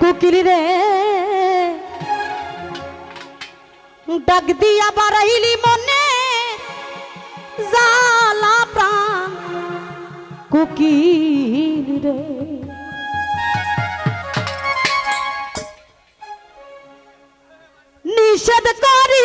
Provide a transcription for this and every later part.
কুকিল রে। ডাক দিয়া বাড়াইলি মনে জালা প্রাণ কুকিল রে। নিষেধ করে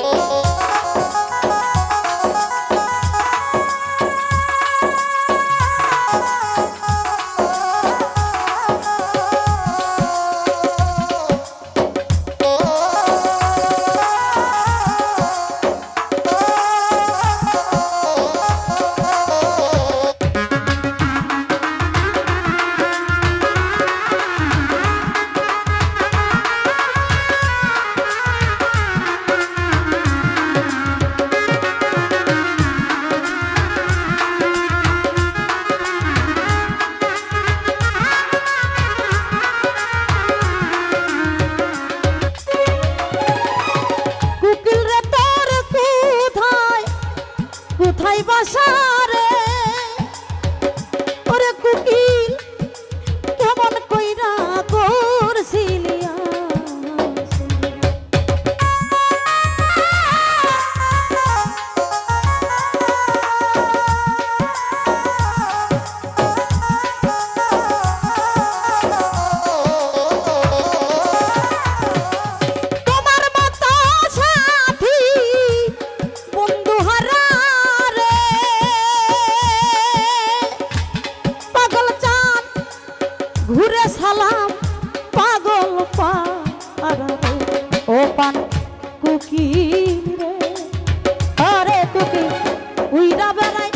কুকিল কুকিল রে আরে কুকিল উইরা বেড়াই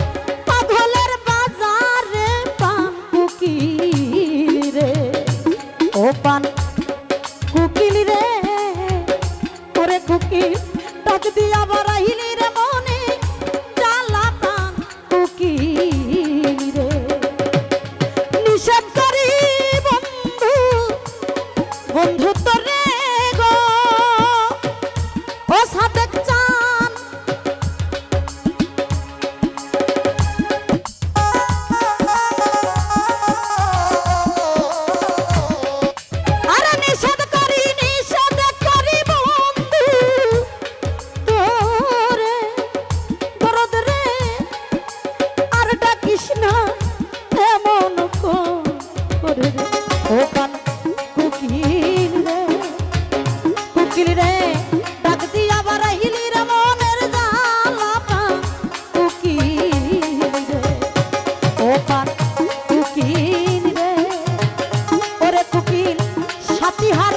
সাথী হারা